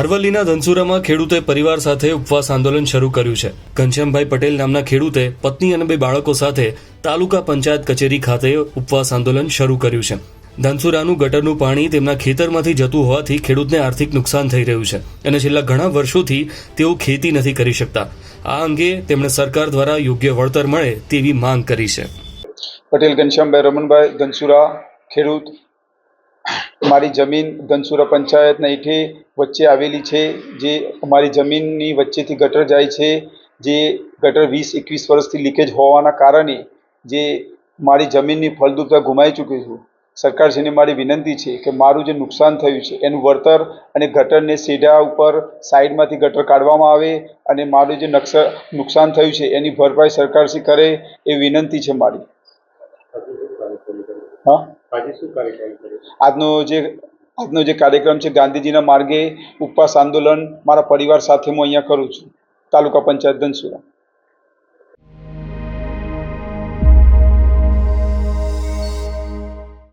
અરવલ્લીના ધનસુરામાં ખેડૂતે પરિવાર સાથે ઉપવાસ આંદોલન શરૂ કર્યું છે. ઘનશ્યામભાઈ પટેલ નામના ખેડૂતે પત્ની અને બે બાળકો સાથે તાલુકા પંચાયત કચેરી ખાતે ઉપવાસ આંદોલન શરૂ કર્યું છે. ધનસુરાનું ગટરનું પાણી તેમના ખેતરમાંથી જતું હોવાથી ખેડૂતને આર્થિક નુકસાન થઈ રહ્યું છે અને છેલ્લા ઘણા વર્ષોથી તેઓ ખેતી નથી કરી શકતા. આ અંગે તેમણે સરકાર દ્વારા યોગ્ય વળતર મળે તેવી માંગ કરી છે. પટેલ, ઘનશ્યામભાઈ, રમણભાઈ, ધનસુરા ખેડૂત મારી જમીન ધનસુરા પંચાયતના હેઠે વચ્ચે આવેલી છે, જે અમારી જમીનની વચ્ચેથી ગટર જાય છે, જે ગટર વીસ, એકવીસ વર્ષથી લીકેજ હોવાના કારણે જે મારી જમીનની ફળદ્રુપતા ગુમાવી ચૂકી છું. સરકારશ્રીને મારી વિનંતી છે કે મારું જે નુકસાન થયું છે, એનું વળતર અને ગટરને સીધા ઉપર સાઈડમાંથી ગટર કાઢવામાં આવે અને મારું જે નકસ નુકસાન થયું છે, એની ભરપાઈ સરકારશ્રી કરે એ વિનંતી છે મારી હા આજે શું કાર્યક્રમ કર્યો આજનો જે આજનો જે કાર્યક્રમ છે ગાંધીજીના માર્ગે ઉપવાસ આંદોલન મારા પરિવાર સાથે હું અહીંયા કરું છું તાલુકા પંચાયત ધનસુરા.